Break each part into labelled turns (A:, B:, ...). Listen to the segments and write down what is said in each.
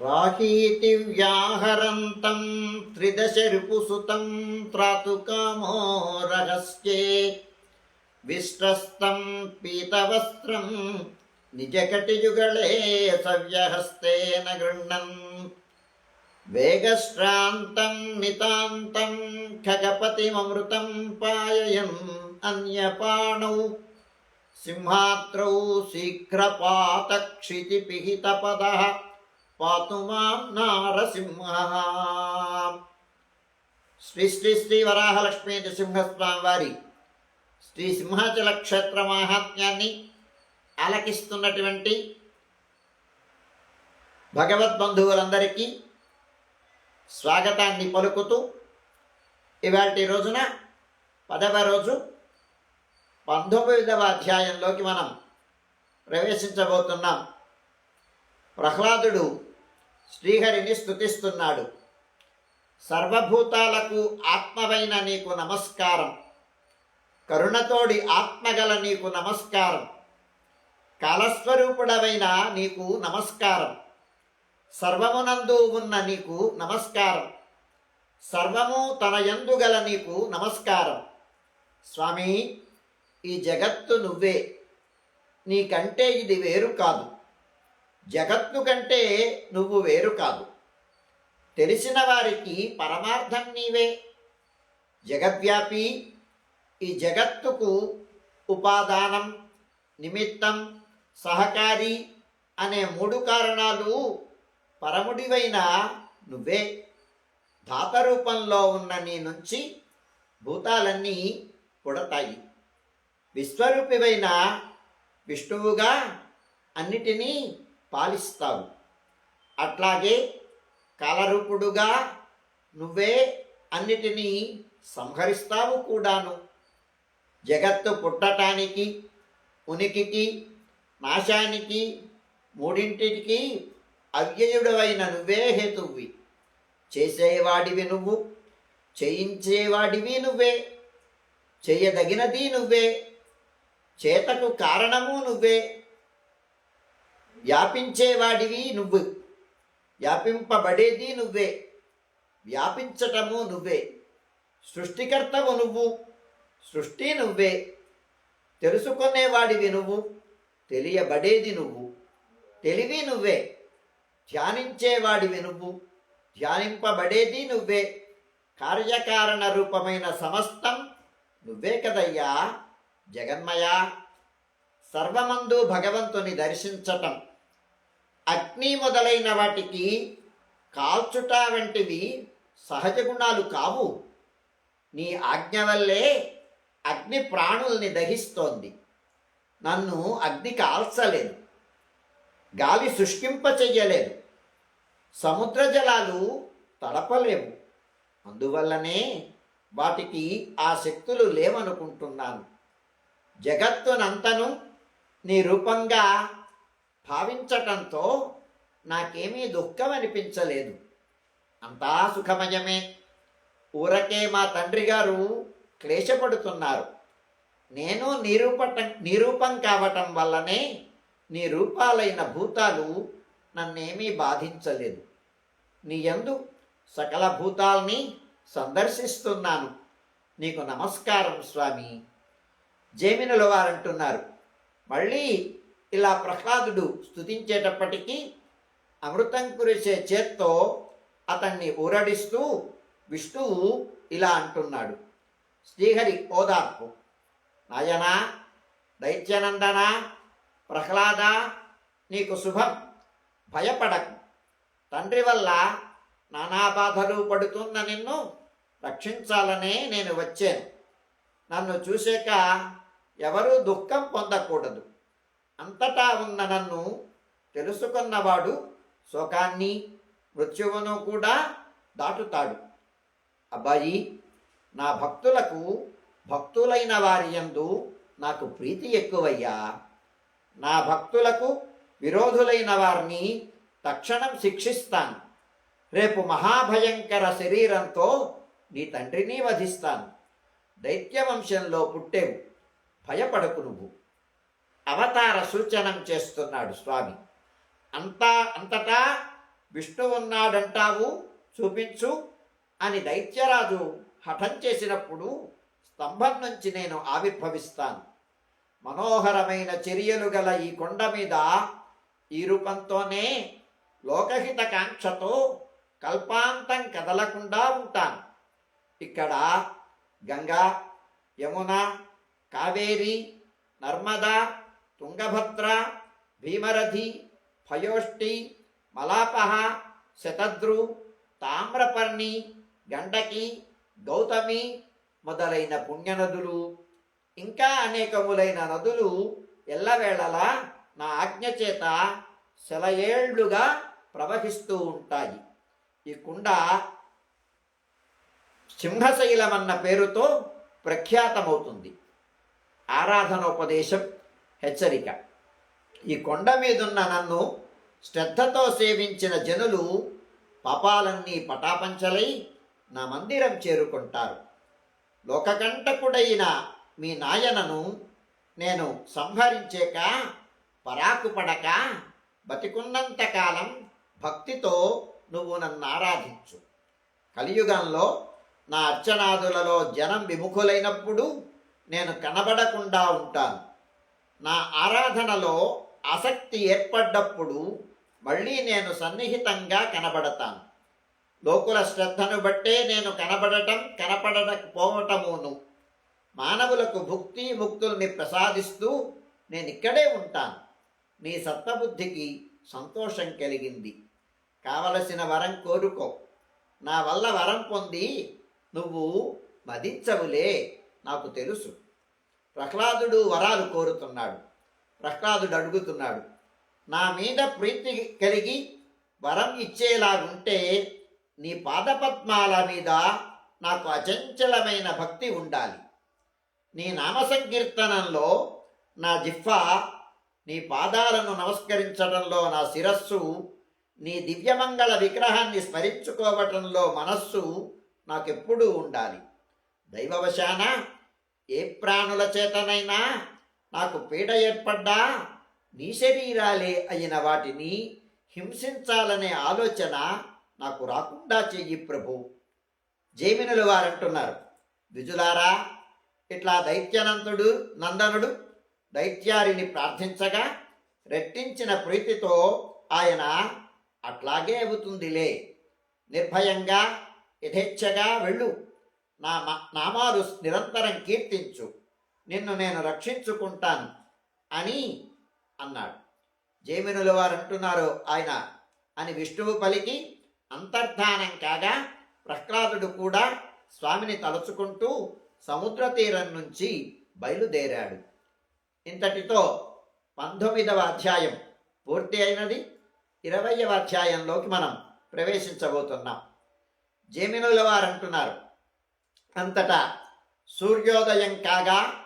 A: రాహీతి వ్యాహరంతం త్రిదశ రిపుసుతం త్రాతుకామో రహస్యే. విష్టస్తం పీతవస్త్రం నిజకటియుగళే సవ్యహస్తేన గృహ్ణన్ వేగశ్రాంతం నితాంతం ఖగపతిమమృతం పాయయన్ అన్యపాణౌ. సింహాత్రౌ శీఘ్రపాతక్షితిపిహితపద పాతు మాం నారసింహ. శ్రీ శ్రీ శ్రీ వరాహలక్ష్మీ నృసింహస్వామి వారి శ్రీ సింహాచల క్షేత్ర మాహాత్మ్యాన్ని ఆలకిస్తున్నటువంటి భగవద్బంధువులందరికీ స్వాగతాన్ని పలుకుతూ ఇవాటి రోజున పదవ రోజు పంతొమ్మిదవ అధ్యాయంలోకి మనం ప్రవేశించబోతున్నాం. ప్రహ్లాదుడు శ్రీహరిని స్తుతిస్తున్నాడు. సర్వభూతాలకు ఆత్మవైన నీకు నమస్కారం. కరుణతోడి ఆత్మగల నీకు నమస్కారం. కాలస్వరూపుడవైన నీకు నమస్కారం. సర్వమునందు ఉన్న నీకు నమస్కారం. సర్వము తన యందు గల నీకు నమస్కారం. స్వామి ఈ జగత్తు నువ్వే. నీకంటే ఇది వేరు కాదు. జగత్తు కంటే నువ్వు వేరు కాదు. తెలిసిన వారికి పరమార్థం నీవే. జగద్వ్యాపి ఈ జగత్తుకు ఉపాదానం నిమిత్తం సహకారి అనే మూడు కారణాలు పరముడివైన నువ్వే. ధాత రూపంలో ఉన్న నీ నుంచి భూతాలన్నీ పుడతాయి. విశ్వరూపివైన విష్ణువుగా అన్నిటినీ పాలిస్తావు. అట్లాగే కలరూపుడుగా నువ్వే అన్నిటినీ సంహరిస్తావు కూడాను. జగత్తు పుట్టటానికి ఉనికికి నాశానికి మూడింటికి అవ్యయుడవైన నువ్వే హేతువి. చేసేవాడివి నువ్వు చేయించేవాడివి నువ్వే చేయదగినది నువ్వే చేతకు కారణము నువ్వే వ్యాపించేవాడివి నువ్వు. వ్యాపింపబడేది నువ్వే. వ్యాపించటము నువ్వే. సృష్టికర్తవు నువ్వు. సృష్టి నువ్వే. తెలుసుకునేవాడివి నువ్వు. తెలియబడేది నువ్వు. తెలివి నువ్వే. ధ్యానించేవాడివి నువ్వు. ధ్యానింపబడేది నువ్వే. కార్యకారణ రూపమైన సమస్తం నువ్వే కదయ్యా. జగన్మయా. సర్వమందు భగవంతుని దర్శించటం. అగ్ని మొదలైన వాటికి కాల్చుట వంటివి సహజ గుణాలు కావు. నీ ఆజ్ఞ వల్లే అగ్ని ప్రాణుల్ని దహిస్తోంది. నన్ను అగ్ని కాల్చలేదు. గాలి శుష్కింప చెయ్యలేదు. సముద్ర జలాలు తడపలేవు. అందువల్లనే వాటికి ఆ శక్తులు లేవనుకుంటున్నాను. జగత్తునంతను నీ రూపంగా భావించటంతో నాకేమీ దుఃఖం అనిపించలేదు అంతా సుఖమయమే. ఊరకే మా తండ్రి గారు క్లేశపడుతున్నారు. నేను నిరూపట నిరూపం కావటం వల్లనే నీ రూపాలైన భూతాలు నన్నేమీ బాధించలేదు. నీ యందు సకల భూతాల్ని సందర్శిస్తున్నాను. నీకు నమస్కారం స్వామి. జేమినుల వారంటున్నారు మళ్ళీ ఇలా ప్రహ్లాదుడు స్థుతించేటప్పటికీ అమృతం కురిసే చేత్తో అతన్ని ఊరడిస్తూ విష్ణువు ఇలా అంటున్నాడు. శ్రీహరి ఓదార్పు. నాయనా దైత్యనందన ప్రహ్లాద నీకు శుభం. భయపడకు. తండ్రి వల్ల నానా బాధలు పడుతున్న నిన్ను రక్షించాలనే నేను వచ్చాను. నన్ను చూసాక ఎవరూ దుఃఖం పొందకూడదు. అంతటా ఉన్న నన్ను తెలుసుకున్నవాడు శోకాన్ని మృత్యువును కూడా దాటుతాడు. అబ్బాయి నా భక్తులకు భక్తులైన వారి యందు నాకు ప్రీతి ఎక్కువయ్యా. నా భక్తులకు విరోధులైన వారిని తక్షణం శిక్షిస్తాను. రేపు మహాభయంకర శరీరంతో నీ తండ్రిని వధిస్తాను. దైత్యవంశంలో పుట్టేవు. భయపడకు నువ్వు. అవతార సూచనం చేస్తున్నాడు స్వామి. అంతా అంతటా విష్ణు ఉన్నాడంటావు చూపించు అని దైత్యరాజు హఠం చేసినప్పుడు స్తంభం నుంచి నేను ఆవిర్భవిస్తాను. మనోహరమైన చర్యలు గల ఈ కొండ మీద ఈ రూపంతోనే లోకహిత కాంక్షతో కల్పాంతం కదలకుండా ఉంటాను. ఇక్కడ గంగా యమున కావేరి నర్మదా తుంగభద్ర భీమరథి పయోష్టి మలాపహ శతద్రు తామ్రపర్ణి గండకి గౌతమి మొదలైన పుణ్యనదులు ఇంకా అనేకములైన నదులు ఎల్లవేళలా నా ఆజ్ఞ చేత సెలయేళ్ళుగా ప్రవహిస్తూ ఉంటాయి. ఈ కుండ సింహశైలమన్న పేరుతో ప్రఖ్యాతమవుతుంది. ఆరాధనోపదేశం హెచ్చరిక. ఈ కొండ మీదున్న నన్ను శ్రద్ధతో సేవించిన జనులు పాపాలన్నీ పటాపంచలై నా మందిరం చేరుకుంటారు. లోకకంటకుడైన మీ నాయనను నేను సంహరించేక పరాకుపడక బతికున్నంతకాలం భక్తితో నువ్వు నన్ను ఆరాధించు. కలియుగంలో నా అర్చనాదులలో జనం విముఖులైనప్పుడు నేను కనబడకుండా ఉంటాను. నా ఆరాధనలో ఆసక్తి ఏర్పడ్డప్పుడు మళ్ళీ నేను సన్నిహితంగా కనబడతాను. లోకుల శ్రద్ధను బట్టే నేను కనబడటం కనపడకపోవటమును. మానవులకు భుక్తి ముక్తుల్ని ప్రసాదిస్తూ నేను ఇక్కడే ఉంటాను. నీ సత్తబుద్ధికి సంతోషం కలిగింది. కావలసిన వరం కోరుకో. నా వల్ల వరం పొంది నువ్వు మదించవులే నాకు తెలుసు. ప్రహ్లాదుడు వరాలు కోరుతున్నాడు. ప్రహ్లాదుడు అడుగుతున్నాడు నా మీద ప్రీతి కలిగి వరం ఇచ్చేలాగుంటే నీ పాదపద్మాల మీద నాకు అచంచలమైన భక్తి ఉండాలి. నీ నామ సంకీర్తనంలో నా జిఫ్ఫ నీ పాదాలను నమస్కరించడంలో నా శిరస్సు నీ దివ్యమంగళ విగ్రహాన్ని స్మరించుకోవటంలో మనస్సు నాకెప్పుడూ ఉండాలి. దైవవశాన ఏ ప్రాణుల చేతనైనా నాకు పీడ ఏర్పడ్డా? నీ శరీరాలే అయిన వాటిని హింసించాలనే ఆలోచన నాకు రాకుండా చెయ్యి ప్రభు. జైమినులు వారంటున్నారు. విజులారా ఇట్లా దైత్యనంతుడు నందనుడు దైత్యారిని ప్రార్థించగా రెట్టించిన ప్రీతితో ఆయన అట్లాగే అవుతుందిలే. నిర్భయంగా యథేచ్ఛగా వెళ్ళు. నా నామాలు నిరంతరం కీర్తించు. నిన్ను నేను రక్షించుకుంటాను అని అన్నాడు. జైమినుల వారు అంటున్నారు ఆయన అని విష్ణువు పలికి అంతర్ధానం కాగా ప్రహ్లాదుడు కూడా స్వామిని తలుచుకుంటూ సముద్ర తీరం నుంచి బయలుదేరాడు. ఇంతటితో పంతొమ్మిదవ అధ్యాయం పూర్తి అయినది. ఇరవయవ అధ్యాయంలోకి మనం ప్రవేశించబోతున్నాం. జేమినుల వారు అంటున్నారు అంతటా సూర్యోదయం కాగా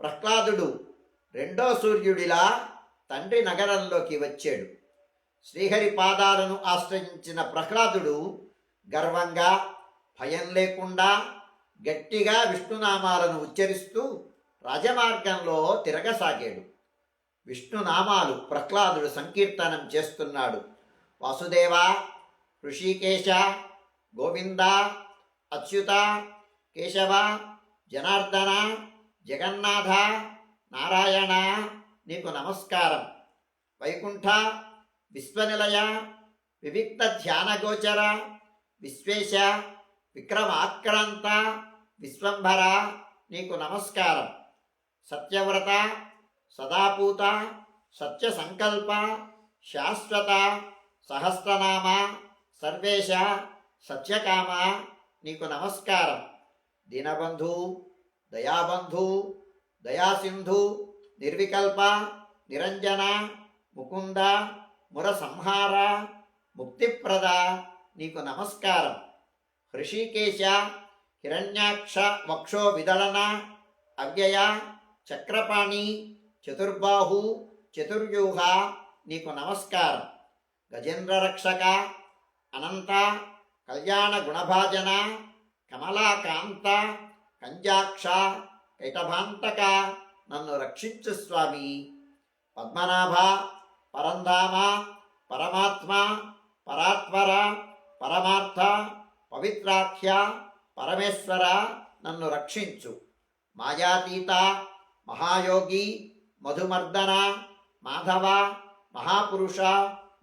A: ప్రహ్లాదుడు రెండో సూర్యుడిలా తండ్రి నగరంలోకి వచ్చాడు. శ్రీహరి పాదాలను ఆశ్రయించిన ప్రహ్లాదుడు గర్వంగా భయం లేకుండా గట్టిగా విష్ణునామాలను ఉచ్చరిస్తూ రాజమార్గంలో తిరగసాగాడు. విష్ణునామాలు ప్రహ్లాదుడు సంకీర్తనం చేస్తున్నాడు. వాసుదేవ ఋషికేశ గోవింద అచ్యుత కేశవ జనార్దన జగన్నాథ నారాయణ నీకు నమస్కారం. వైకుంఠ విశ్వనిలయ వివిక్త ధ్యానగోచర విశ్వేశ విక్రమాక్రాంత విశ్వంభర నీకు నమస్కారం. సత్యవ్రత సదాపూత సత్య సంకల్ప శాశ్వత సహస్రనామ సర్వేశ సత్యకామ నీకు నమస్కారం. దీనబంధు దయాబంధు దయాసింధు నిర్వికల్ప నిరంజన ముకుంద మురసంహార ముక్తిప్రద నీకు నమస్కారం హృషికేశ హిరణ్యాక్ష వక్షో విదళన అవ్యయ చక్రపాణి చతుర్బాహు చతుర్వ్యూహ నీకు నమస్కారం గజేంద్ర రక్షక అనంత కళ్యాణ గుణభాజన కమలాకాంత కంజాక్ష కైటభాంతక నన్ను రక్షించు స్వామి. పద్మనాభ పరంధామ పరమాత్మ పరాత్మర పరమార్థ పవిత్రాఖ్య పరమేశ్వర నన్ను రక్షించు. మాయాతీత మహాయోగి మధుమర్దన మాధవ మహాపురుష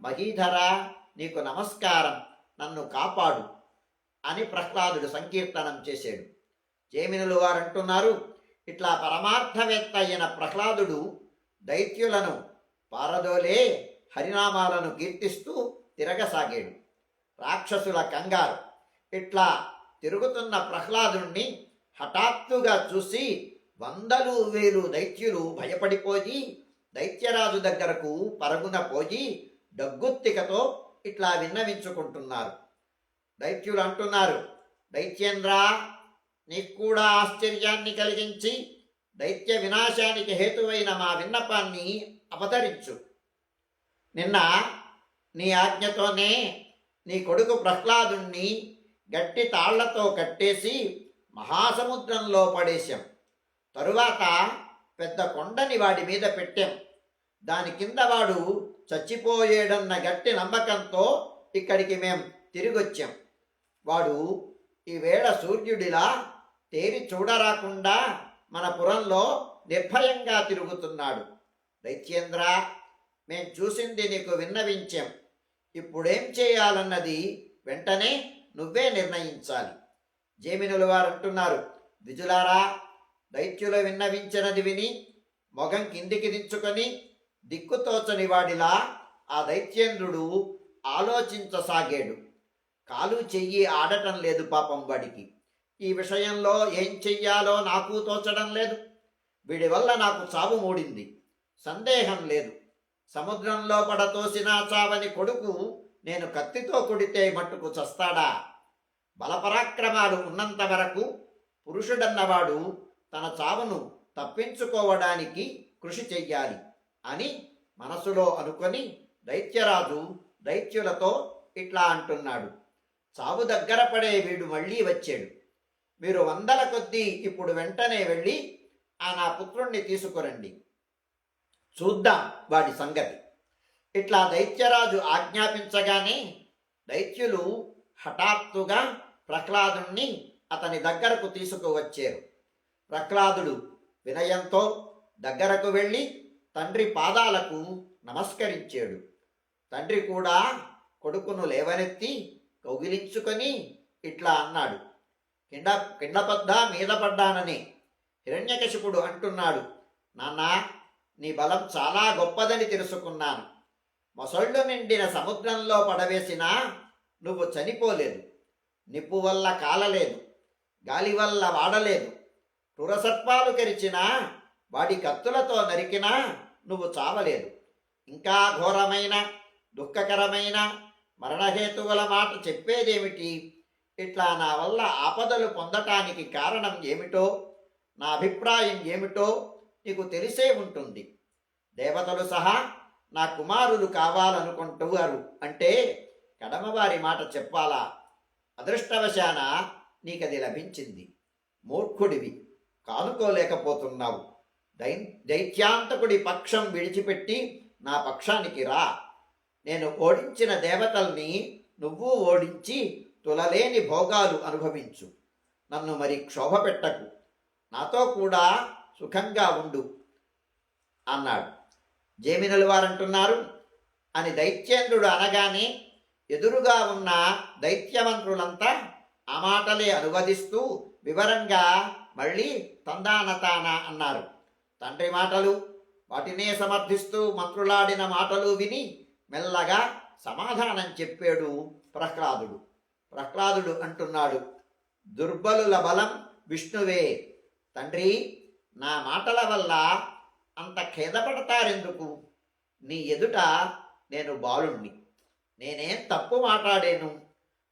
A: మహీధర నీకు నమస్కారం. నన్ను కాపాడు. అని ప్రహ్లాదుడు సంకీర్తనం చేశాడు. జేమినులు వారు అంటున్నారు ఇట్లా పరమార్థవేత్త అయిన ప్రహ్లాదుడు దైత్యులను పారదోలే హరినామాలను కీర్తిస్తూ తిరగసాగాడు. రాక్షసుల కంగారు. ఇట్లా తిరుగుతున్న ప్రహ్లాదుణ్ణి హఠాత్తుగా చూసి వందలు వేలు దైత్యులు భయపడిపోయి దైత్యరాజు దగ్గరకు పరుగున పోయి డగ్గుత్తికతో ఇట్లా విన్నవించుకుంటున్నారు. దైత్యులు అంటున్నారు. దైత్యేంద్రా నీకు కూడా ఆశ్చర్యాన్ని కలిగించి దైత్య వినాశానికి హేతువైన మా విన్నపాన్ని అవతరించు నిన్న నీ ఆజ్ఞతోనే నీ కొడుకు ప్రహ్లాదుణ్ణి గట్టి తాళ్ళతో కట్టేసి మహాసముద్రంలో పడేశాం. తరువాత పెద్ద కొండని వాడి మీద పెట్టాం. దాని కింద వాడు చచ్చిపోయేడన్న గట్టి నమ్మకంతో ఇక్కడికి మేం తిరిగొచ్చాం. వాడు ఈవేళ సూర్యుడిలా తేరి చూడరాకుండా మన పురంలో నిర్భయంగా తిరుగుతున్నాడు. దైత్యేంద్ర మేం చూసింది నీకు విన్నవించాం. ఇప్పుడేం చేయాలన్నది వెంటనే నువ్వే నిర్ణయించాలి. జేమినులు వారు అంటున్నారు విజులారా దైత్యులు విన్నవించినది విని మొగం కిందికి దించుకొని దిక్కుతోచని వాడిలా ఆ దైత్యేంద్రుడు ఆలోచించసాగాడు. కాలు చెయ్యి ఆడటం లేదు పాపం వాడికి. ఈ విషయంలో ఏం చెయ్యాలో నాకు తోచడం లేదు. వీడి వల్ల నాకు చావు మూడింది. సందేహం లేదు. సముద్రంలో పడతోసినా చావని కొడుకు నేను కత్తితో కొడితే మట్టుకు చస్తాడా? బలపరాక్రమాలు ఉన్నంత వరకు పురుషుడన్నవాడు తన చావును తప్పించుకోవడానికి కృషి చెయ్యాలి అని మనసులో అనుకొని దైత్యరాజు దైత్యులతో ఇట్లా అంటున్నాడు. చావు దగ్గర పడే వీడు మళ్ళీ వచ్చాడు. మీరు వందల కొద్దీ ఇప్పుడు వెంటనే వెళ్ళి ఆ నా పుత్రుణ్ణి తీసుకురండి. చూద్దాం వాడి సంగతి. ఇట్లా దైత్యరాజు ఆజ్ఞాపించగానే దైత్యులు హఠాత్తుగా ప్రహ్లాదుణ్ణి అతని దగ్గరకు తీసుకువచ్చారు. ప్రహ్లాదుడు వినయంతో దగ్గరకు వెళ్ళి తండ్రి పాదాలకు నమస్కరించాడు. తండ్రి కూడా కొడుకును లేవనెత్తి కౌగిలించుకొని ఇట్లా అన్నాడు. కింద కింద పడ్డా మీద పడ్డానని హిరణ్యకశిపుడు అంటున్నాడు. నాన్న నీ బలం చాలా గొప్పదని తెలుసుకున్నాను. మొసళ్ళు నిండిన సముద్రంలో పడవేసినా నువ్వు చనిపోలేదు. నిప్పు వల్ల కాలలేదు. గాలి వల్ల వాడలేదు. టురసర్పాలు కరిచినా వాడి కత్తులతో నరికినా నువ్వు చావలేదు. ఇంకా ఘోరమైన దుఃఖకరమైన మరణహేతువుల మాట చెప్పేదేమిటి? ఇట్లా నా వల్ల ఆపదలు పొందటానికి కారణం ఏమిటో నా అభిప్రాయం ఏమిటో నీకు తెలిసే ఉంటుంది. దేవతలు సహా నా కుమారులు కావాలనుకుంటున్నారు అంటే కడమవారి మాట చెప్పాలా? అదృష్టవశాన నీకది లభించింది. మూర్ఖుడివి. కానుకోలేకపోతున్నావు. దై దైత్యాంతకుడి పక్షం విడిచిపెట్టి నా పక్షానికి రా. నేను ఓడించిన దేవతల్ని నువ్వు ఓడించి తులలేని భోగాలు అనుభవించు. నన్ను మరి క్షోభ పెట్టకు. నాతో కూడా సుఖంగా ఉండు అన్నాడు. జేమినలు వారంటున్నారు అని దైత్యేంద్రుడు అనగానే ఎదురుగా ఉన్న దైత్యమంత్రులంతా ఆ మాటలే అనువదిస్తూ వివరంగా మళ్ళీ తందానతాన అన్నారు. తండ్రి మాటలు వాటినే సమర్థిస్తూ మంత్రులాడిన మాటలు విని మెల్లగా సమాధానం చెప్పాడు ప్రహ్లాదుడు. ప్రహ్లాదుడు అంటున్నాడు దుర్బలుల బలం విష్ణువే. తండ్రి నా మాటల వల్ల అంత ఖేదపడతారెందుకు? నీ ఎదుట నేను బాలుణ్ణి. నేనేం తప్పు మాట్లాడాను?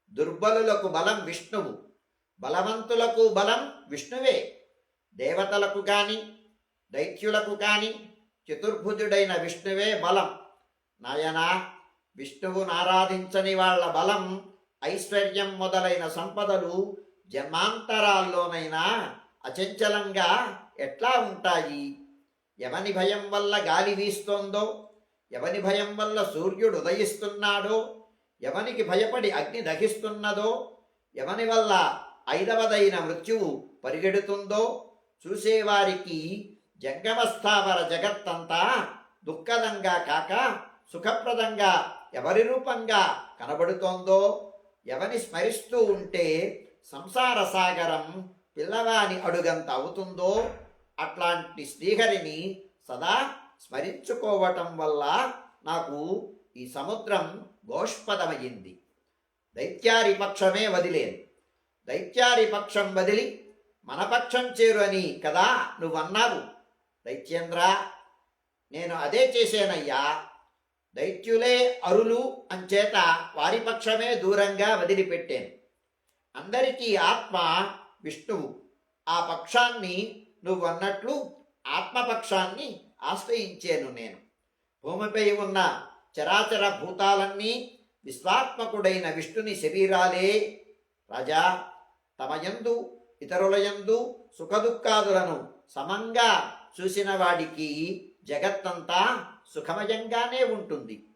A: దుర్బలులకు బలం విష్ణువు. బలవంతులకు బలం విష్ణువే. దేవతలకు కానీ దైత్యులకు కానీ చతుర్భుజుడైన విష్ణువే బలం. నాయనా విష్ణువును ఆరాధించని వాళ్ళ బలం ఐశ్వర్యం మొదలైన సంపదలు జన్మాంతరాల్లోనైనా అచంచలంగా ఎట్లా ఉంటాయి? ఎవని భయం వల్ల గాలి వీస్తోందో ఎవని భయం వల్ల సూర్యుడు ఉదయిస్తున్నాడో ఎవనికి భయపడి అగ్ని దహిస్తున్నదో ఎవని వల్ల ఐదవదైన మృత్యువు పరిగెడుతుందో చూసేవారికి జంగమస్థావర జగత్తంతా దుఃఖదంగా కాక సుఖప్రదంగా ఎవరి రూపంగా కనబడుతోందో ఎవని స్మరిస్తూ ఉంటే సంసార సాగరం పిల్లవాని అడుగంత అవుతుందో అట్లాంటి శ్రీహరిని సదా స్మరించుకోవటం వల్ల నాకు ఈ సముద్రం గోష్పదమయ్యింది. దైత్యారి పక్షమే వదిలేను. దైత్యారి పక్షం వదిలి మన పక్షం చేరు అని కదా నువ్వన్నావు. దైత్యేంద్ర నేను అదే చేశానయ్యా. దైత్యులే అరులు అంచేత వారి పక్షమే దూరంగా వదిలిపెట్టాను. అందరికీ ఆత్మ విష్ణువు. ఆ పక్షాన్ని నువ్వన్నట్లు ఆత్మపక్షాన్ని ఆశ్రయించాను నేను. భూమిపై ఉన్న చరాచర భూతాలన్నీ విశ్వాత్మకుడైన విష్ణుని శరీరాలే. రాజా తమయందు ఇతరులయందు సుఖదుఖాదులను సమంగా చూసిన వాడికి జగత్తంతా సుఖమయంగానే ఉంటుంది.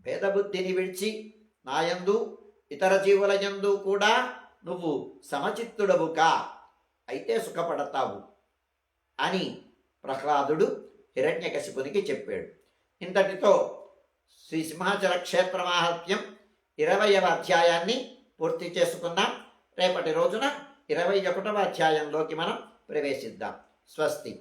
A: భేదబుద్ధిని విడిచి నాయందు ఇతర జీవుల యందు కూడా నువ్వు సమచిత్తుడవు కా. అయితే సుఖపడతావు అని ప్రహ్లాదుడు హిరణ్యకశిపునికి చెప్పాడు. ఇంతటితో శ్రీ సింహాచల క్షేత్ర మాహాత్మ్యం ఇరవయవ అధ్యాయాన్ని పూర్తి చేసుకున్నాం రేపటి రోజున ఇరవై ఒకటవ అధ్యాయంలోకి మనం ప్రవేశిద్దాం. స్వస్తి.